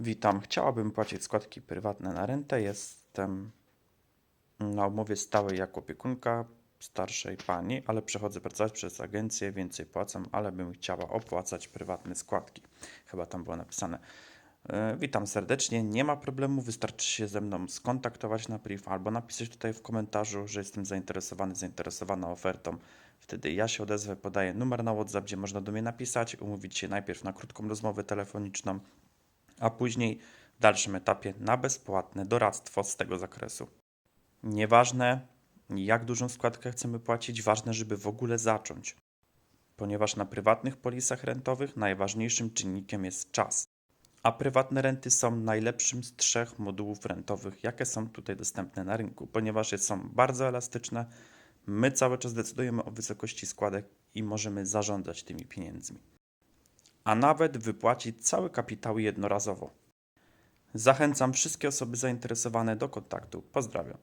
Witam. Chciałabym płacić składki prywatne na rentę. Jestem na umowie stałej jako opiekunka starszej pani, ale przechodzę pracować przez agencję, więcej płacam, ale bym chciała opłacać prywatne składki. Chyba tam było napisane. E, Witam serdecznie. Nie ma problemu, wystarczy się ze mną skontaktować na priv albo napisać tutaj w komentarzu, że jestem zainteresowany, zainteresowana ofertą. Wtedy ja się odezwę, podaję numer na WhatsApp, gdzie można do mnie napisać, umówić się najpierw na krótką rozmowę telefoniczną, a później w dalszym etapie na bezpłatne doradztwo z tego zakresu. Nieważne, jak dużą składkę chcemy płacić, ważne, żeby w ogóle zacząć, ponieważ na prywatnych polisach rentowych najważniejszym czynnikiem jest czas. A prywatne renty są najlepszym z trzech modułów rentowych, jakie są tutaj dostępne na rynku, ponieważ są bardzo elastyczne. My cały czas decydujemy o wysokości składek i możemy zarządzać tymi pieniędzmi a nawet wypłacić cały kapitał jednorazowo. Zachęcam wszystkie osoby zainteresowane do kontaktu. Pozdrawiam.